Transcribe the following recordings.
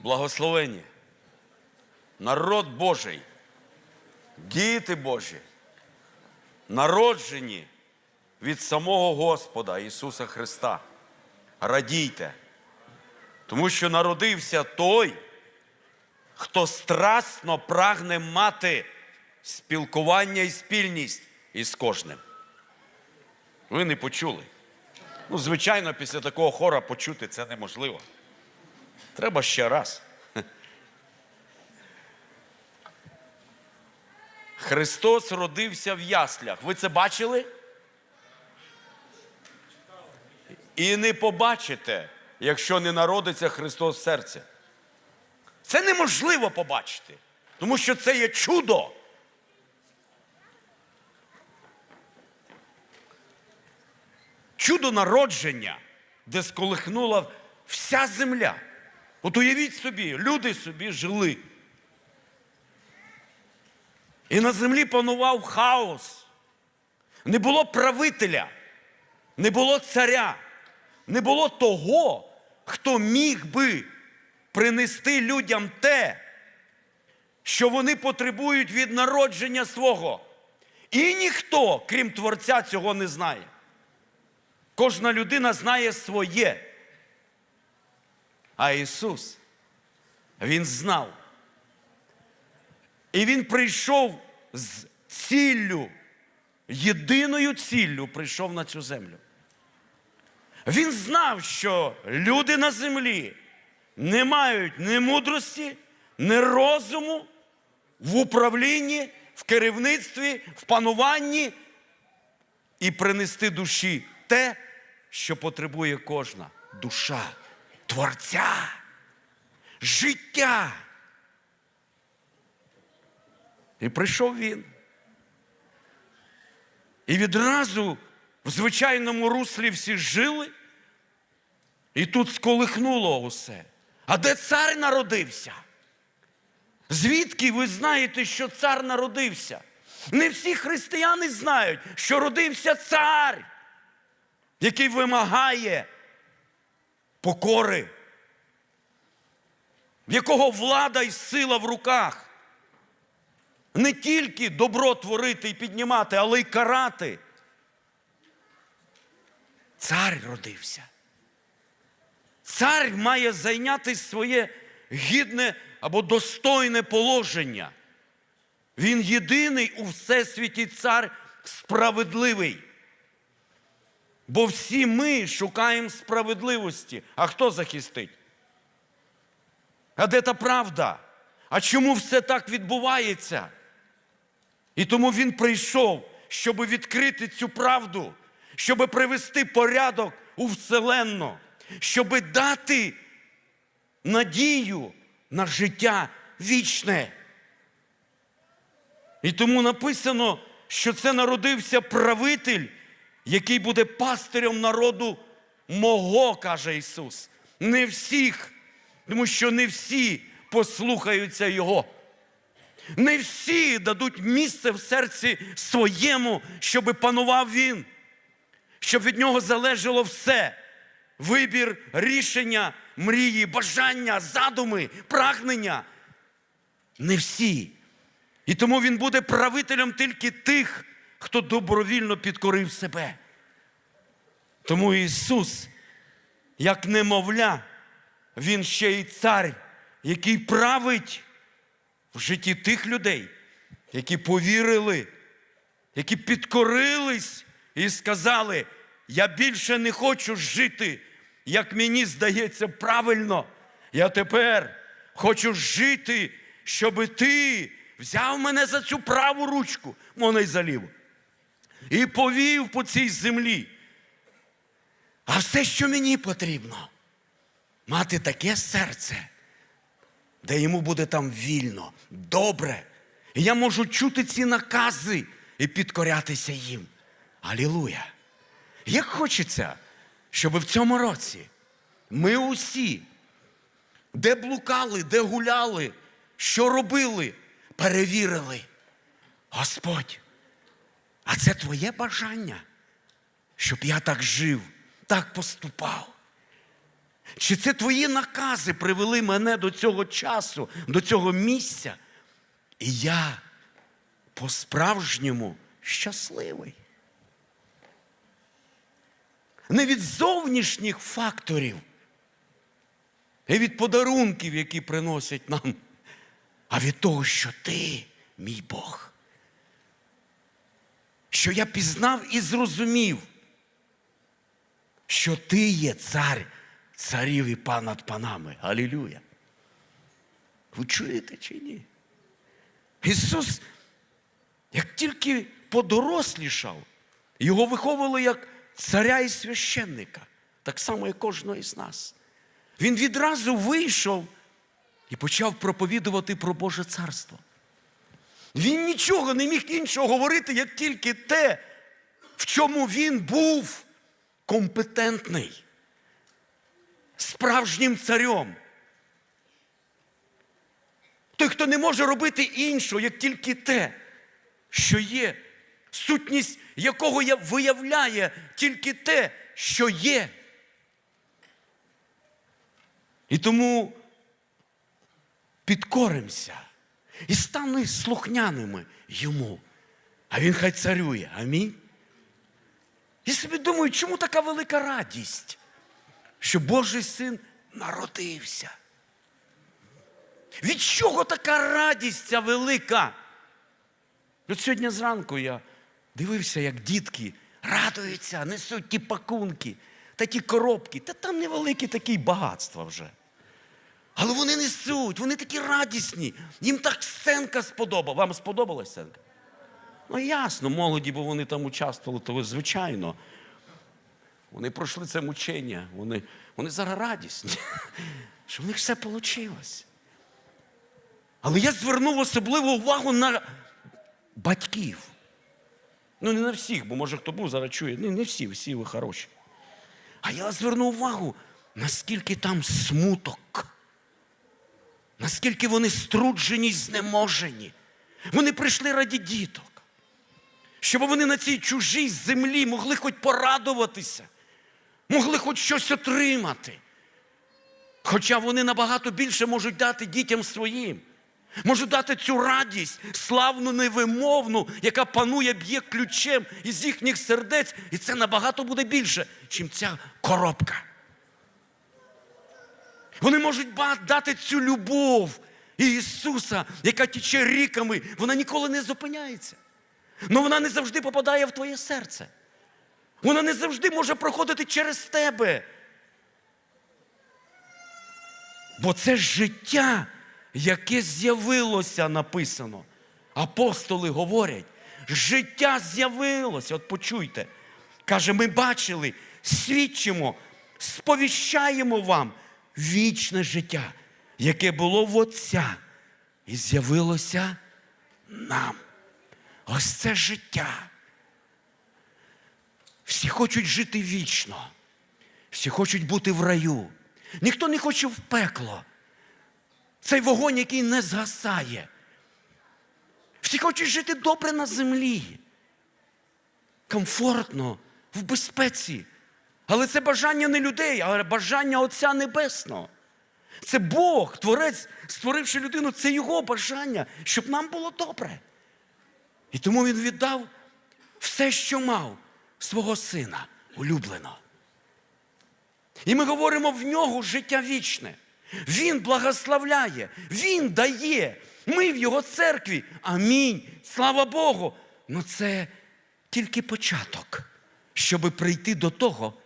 благословені. Народ Божий, діти Божі, народжені від самого Господа Ісуса Христа. Радійте, тому що народився той, хто страстно прагне мати спілкування і спільність із кожним. Ви не почули. Ну, звичайно, після такого хора почути це неможливо. Треба ще раз. Христос родився в яслях. Ви це бачили? І не побачите, якщо не народиться Христос в серці. Це неможливо побачити, тому що це є чудо. Чудо народження, де сколихнула вся земля. От уявіть собі, люди собі жили. І на землі панував хаос. Не було правителя, не було царя, не було того, хто міг би принести людям те, що вони потребують від народження свого. І ніхто, крім Творця, цього не знає. Кожна людина знає своє. А Ісус, Він знав. І Він прийшов з ціллю, єдиною ціллю прийшов на цю землю. Він знав, що люди на землі не мають ні мудрості, ні розуму в управлінні, в керівництві, в пануванні і принести душі те, що потребує кожна душа, творця, життя. І прийшов він. І відразу в звичайному руслі всі жили, і тут сколихнуло усе. А де цар народився? Звідки ви знаєте, що цар народився? Не всі християни знають, що родився цар, який вимагає покори, в якого влада і сила в руках. Не тільки добро творити і піднімати, але й карати. Цар родився. Цар має зайняти своє гідне або достойне положення. Він єдиний у всесвіті цар справедливий. Бо всі ми шукаємо справедливості. А хто захистить? А де та правда? А чому все так відбувається? І тому він прийшов, щоб відкрити цю правду, щоб привести порядок у вселенну, щоб дати надію на життя вічне. І тому написано, що це народився правитель, який буде пастирем народу мого, каже Ісус. Не всіх, тому що не всі послухаються Його. Не всі дадуть місце в серці своєму, щоб панував Він, щоб від нього залежало все. Вибір, рішення, мрії, бажання, задуми, прагнення. Не всі. І тому він буде правителем тільки тих, хто добровільно підкорив себе. Тому Ісус, як немовля, Він ще й цар, який править в житті тих людей, які повірили, які підкорились і сказали, я більше не хочу жити, як мені здається правильно. Я тепер хочу жити, щоб ти взяв мене за цю праву ручку, можна й за ліву, і повів по цій землі. А все, що мені потрібно, мати таке серце, де йому буде там вільно, добре. І я можу чути ці накази і підкорятися їм. Алілуя! Як хочеться, щоб в цьому році ми усі, де блукали, де гуляли, що робили, перевірили. Господь, а це твоє бажання, щоб я так жив, так поступав. Чи це твої накази привели мене до цього часу, до цього місця? І я по-справжньому щасливий. Не від зовнішніх факторів, і від подарунків, які приносять нам, а від того, що ти, мій Бог. Що я пізнав і зрозумів, що ти є цар царів і пан над панами. Алілюя. Ви чуєте чи ні? Ісус, як тільки подорослішав, його виховували як царя і священника, так само, як кожного із нас. Він відразу вийшов і почав проповідувати про Боже царство. Він нічого не міг іншого говорити, як тільки те, в чому він був компетентний, справжнім царем. Той, хто не може робити іншого, як тільки те, що є, сутність якого виявляє тільки те, що є. І тому підкоримося і стане слухняними йому. А він хай царює. Амінь. Я собі думаю, чому така велика радість, що Божий син народився? Від чого така радість ця велика? От сьогодні зранку я дивився, як дітки радуються, несуть ті пакунки, та ті коробки, та там невеликі такі багатства вже. Але вони несуть, вони такі радісні. Їм так сценка сподобала. Вам сподобалась сценка? Ну, ясно, молоді, бо вони там участвували, то ви, звичайно. Вони пройшли це мучення, вони, вони зараз радісні, що в них все вийшло. Але я звернув особливу увагу на батьків. Ну, не на всіх, бо може хто був зараз чує. Не, не всі, всі ви хороші. А я звернув увагу, наскільки там смуток, наскільки вони струджені й знеможені. Вони прийшли раді діток. Щоб вони на цій чужій землі могли хоч порадуватися, могли хоч щось отримати. Хоча вони набагато більше можуть дати дітям своїм. Можуть дати цю радість, славну, невимовну, яка панує, б'є ключем із їхніх сердець, і це набагато буде більше, чим ця коробка. Вони можуть дати цю любов Ісуса, яка тече ріками, вона ніколи не зупиняється. Але вона не завжди попадає в твоє серце. Вона не завжди може проходити через тебе. Бо це життя, яке з'явилося, написано. Апостоли говорять, життя з'явилося. От почуйте. Каже, ми бачили, свідчимо, сповіщаємо вам вічне життя, яке було в Отця, і з'явилося нам. Ось це життя. Всі хочуть жити вічно. Всі хочуть бути в раю. Ніхто не хоче в пекло. Цей вогонь, який не згасає. Всі хочуть жити добре на землі. Комфортно, в безпеці. Але це бажання не людей, а бажання Отця Небесного. Це Бог, Творець, створивши людину, це Його бажання, щоб нам було добре. І тому він віддав все, що мав свого сина улюбленого. І ми говоримо в нього життя вічне. Він благословляє, Він дає. Ми в Його церкві. Амінь. Слава Богу. Ну це тільки початок, щоб прийти до того,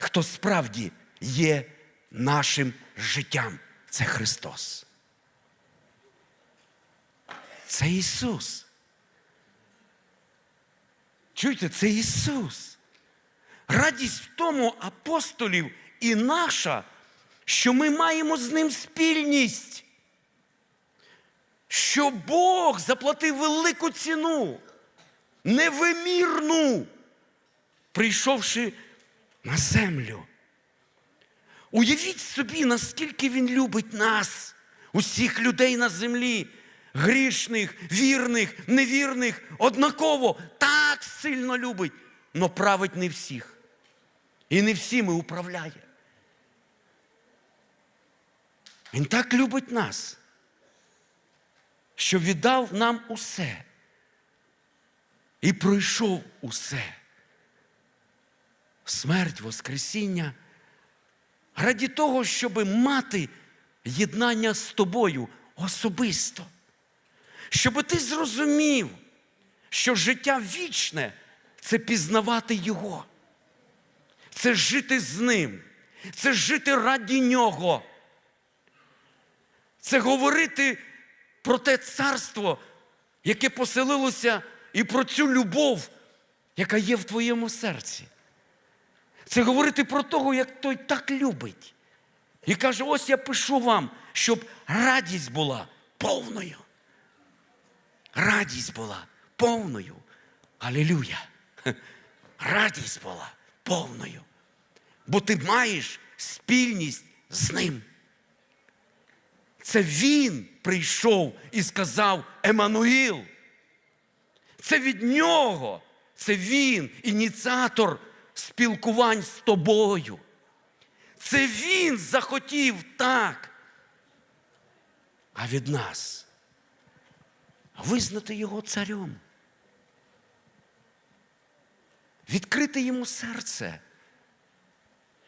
хто справді є нашим життям. Це Христос. Це Ісус. Чуєте, це Ісус. Радість в тому апостолів і наша, що ми маємо з ним спільність. Що Бог заплатив велику ціну, невимірну, прийшовши на землю. Уявіть собі, наскільки Він любить нас, усіх людей на землі, грішних, вірних, невірних, однаково так сильно любить, но править не всіх. І не всіми управляє. Він так любить нас, що віддав нам усе і пройшов усе. Смерть, Воскресіння, раді того, щоб мати єднання з тобою особисто. Щоб ти зрозумів, що життя вічне це пізнавати Його, це жити з Ним, це жити раді Нього. Це говорити про те царство, яке поселилося, і про цю любов, яка є в твоєму серці. Це говорити про того, як той так любить. І каже: ось я пишу вам, щоб радість була повною. Радість була повною. Алілюя. Радість була повною. Бо ти маєш спільність з ним. Це він прийшов і сказав Еммануїл. Це від нього. Це він, ініціатор спілкувань з тобою. Це він захотів так. А від нас визнати його царем. Відкрити йому серце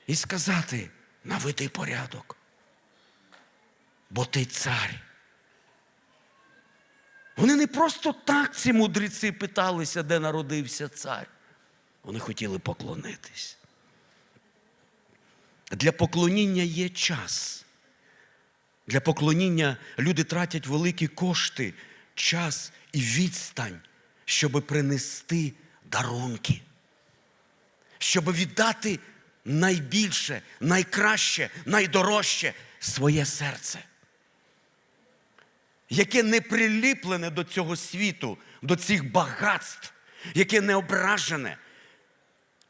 і сказати навитий порядок. Бо ти цар. Вони не просто так ці мудреці питалися, де народився цар. Вони хотіли поклонитись. Для поклоніння є час. Для поклоніння люди тратять великі кошти, час і відстань, щоб принести дарунки, щоб віддати найбільше, найкраще, найдорожче своє серце, яке не приліплене до цього світу, до цих багатств, яке не ображене,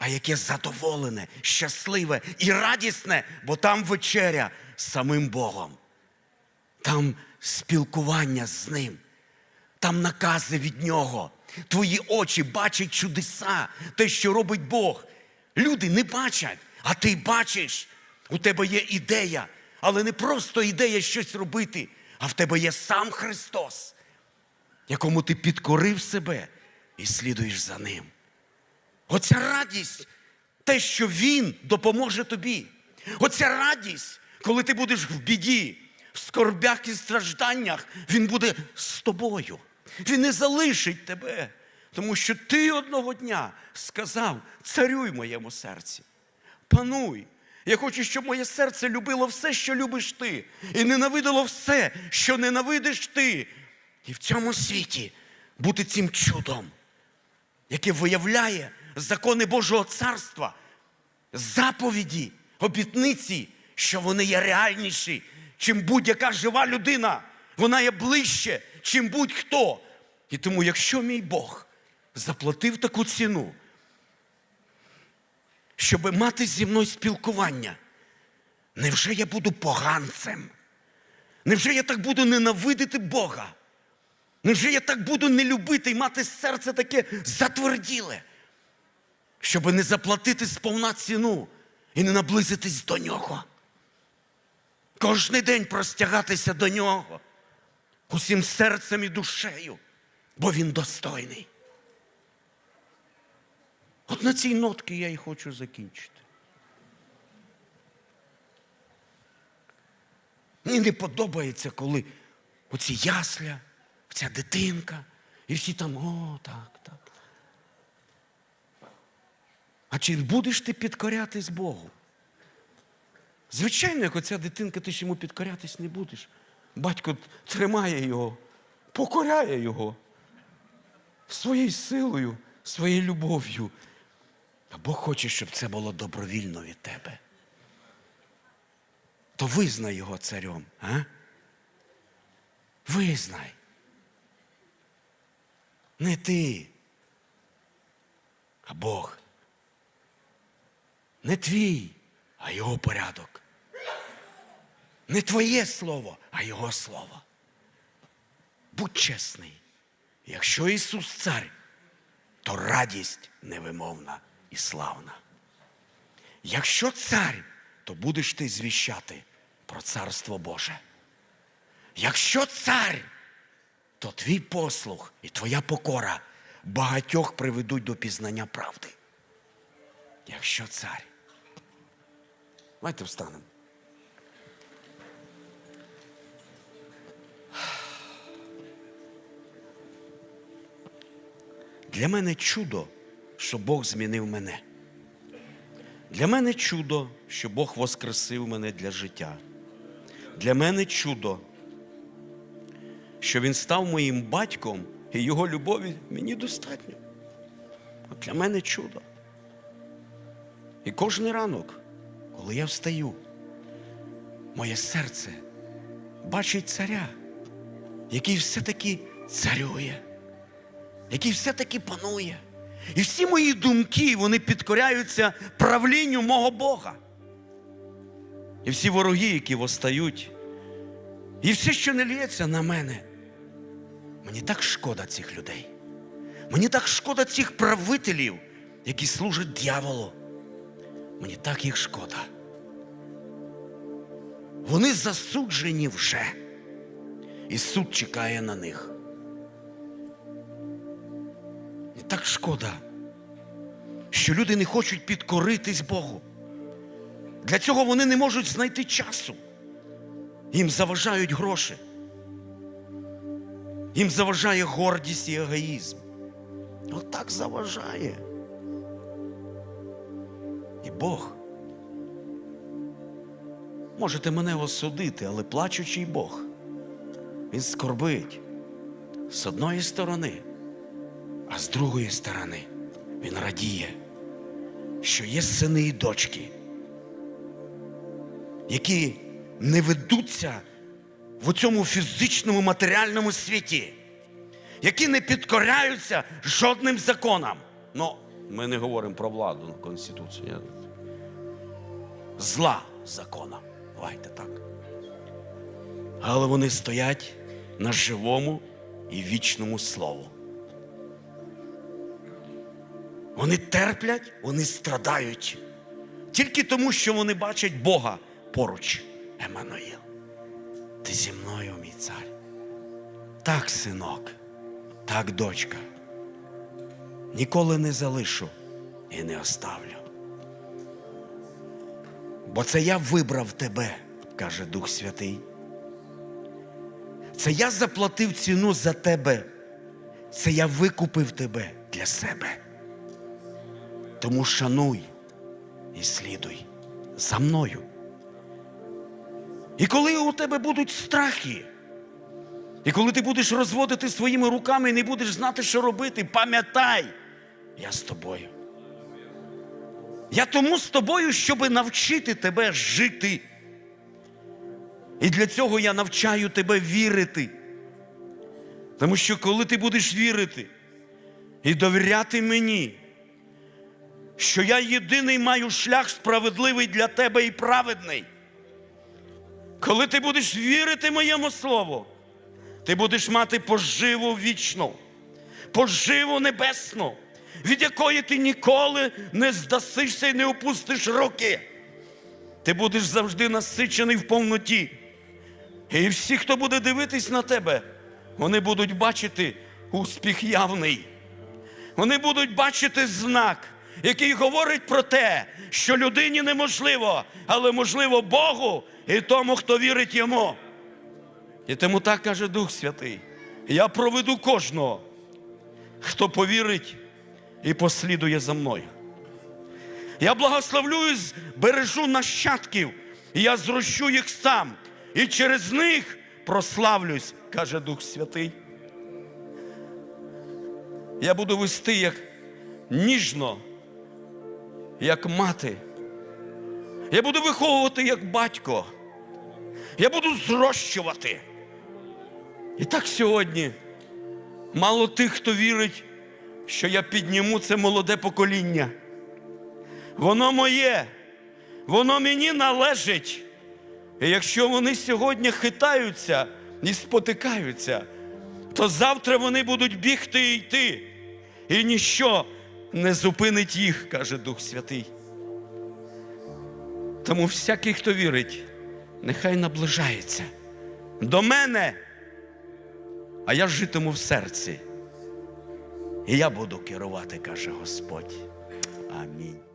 а яке задоволене, щасливе і радісне, бо там вечеря з самим Богом, там спілкування з Ним, там накази від Нього. Твої очі бачать чудеса, те, що робить Бог. Люди не бачать, а ти бачиш. У тебе є ідея, але не просто ідея щось робити, а в тебе є сам Христос, якому ти підкорив себе і слідуєш за Ним. Оця радість, те, що Він допоможе тобі. Оця радість, коли ти будеш в біді, в скорбях і стражданнях, Він буде з тобою. Він не залишить тебе, тому що ти одного дня сказав: царюй моєму серці, пануй. Я хочу, щоб моє серце любило все, що любиш ти, і ненавидило все, що ненавидиш ти. І в цьому світі бути цим чудом яке виявляє закони Божого царства, заповіді, обітниці, що вони є реальніші, чим будь-яка жива людина. Вона є ближче, чим будь-хто. І тому, якщо мій Бог заплатив таку ціну, щоб мати зі мною спілкування, невже я буду поганцем? Невже я так буду ненавидити Бога? Невже я так буду не любити і мати серце таке затверділе, щоб не заплатити сповна ціну і не наблизитись до нього? Кожний день простягатися до нього усім серцем і душею, бо він достойний. От на цій нотці я і хочу закінчити. Мені не подобається, коли оці ясля, ця дитинка, і всі там, о, так, так. А чи будеш ти підкорятись Богу? Звичайно, як оця дитинка, ти ж йому підкорятись не будеш. Батько тримає його, покоряє його своєю силою, своєю любов'ю. А Бог хоче, щоб це було добровільно від тебе. То визнай його царем, а? Визнай. Не ти, а Бог. Не твій, а його порядок. Не твоє слово, а його слово. Будь чесний. Якщо Ісус цар, то радість невимовна і славна. Якщо цар, то будеш ти звіщати про царство Боже. Якщо цар, то твій послух і твоя покора багатьох приведуть до пізнання правди. Якщо цар. Давайте встанемо. Для мене чудо, що Бог змінив мене. Для мене чудо, що Бог воскресив мене для життя. Для мене чудо, що Він став моїм батьком і його любові мені достатньо. От для мене чудо. І кожен ранок, коли я встаю, моє серце бачить царя, який все-таки царює, який все-таки панує. І всі мої думки вони підкоряються правлінню мого Бога. І всі вороги, які восстають, і все, що не лється на мене. Мені так шкода цих людей. Мені так шкода цих правителів, які служать дьяволу. Мені так їх шкода. Вони засуджені вже. І суд чекає на них. Мені так шкода, що люди не хочуть підкоритись Богу. Для цього вони не можуть знайти часу. Їм заважають гроші. Їм заважає гордість і егоїзм. Отак заважає. І Бог. Можете мене осудити, але плачучий Бог. Він скорбить з одної сторони, а з другої сторони він радіє, що є сини і дочки, які не ведуться в цьому фізичному матеріальному світі, які не підкоряються жодним законам. Ну, ми не говоримо про владу Конституцію. Зла закона. Давайте так. Але вони стоять на живому і вічному слову. Вони терплять, вони страдають. Тільки тому, що вони бачать Бога поруч. Еммануїл, ти зі мною, мій цар. Так, синок, так, дочка. Ніколи не залишу і не оставлю. Бо це я вибрав тебе, каже Дух Святий. Це я заплатив ціну за тебе. Це я викупив тебе для себе. Тому шануй і слідуй за мною. І коли у тебе будуть страхи, і коли ти будеш розводити своїми руками і не будеш знати, що робити, пам'ятай, я з тобою. Я тому з тобою, щоб навчити тебе жити. І для цього я навчаю тебе вірити. Тому що коли ти будеш вірити і довіряти мені, що я єдиний маю шлях справедливий для тебе і праведний. Коли ти будеш вірити моєму слову, ти будеш мати поживу вічну, поживу небесну, від якої ти ніколи не здасишся і не опустиш руки. Ти будеш завжди насичений в повноті. І всі, хто буде дивитись на тебе, вони будуть бачити успіх явний. Вони будуть бачити знак, який говорить про те, що людині неможливо, але можливо Богу і тому, хто вірить йому. І тому так каже Дух Святий. Я проведу кожного, хто повірить і послідує за мною. Я благословлю і збережу нащадків, і я зрощу їх сам, і через них прославлюсь, каже Дух Святий. Я буду вести як ніжно, як мати. Я буду виховувати як батько. Я буду зрощувати. І так сьогодні мало тих, хто вірить, що я підніму це молоде покоління. Воно моє, воно мені належить. І якщо вони сьогодні хитаються і спотикаються, то завтра вони будуть бігти і йти. І ніщо не зупинить їх, каже Дух Святий. Тому всякий, хто вірить, нехай наближається до мене, а я житиму в серці. І я буду керувати, каже Господь. Амінь.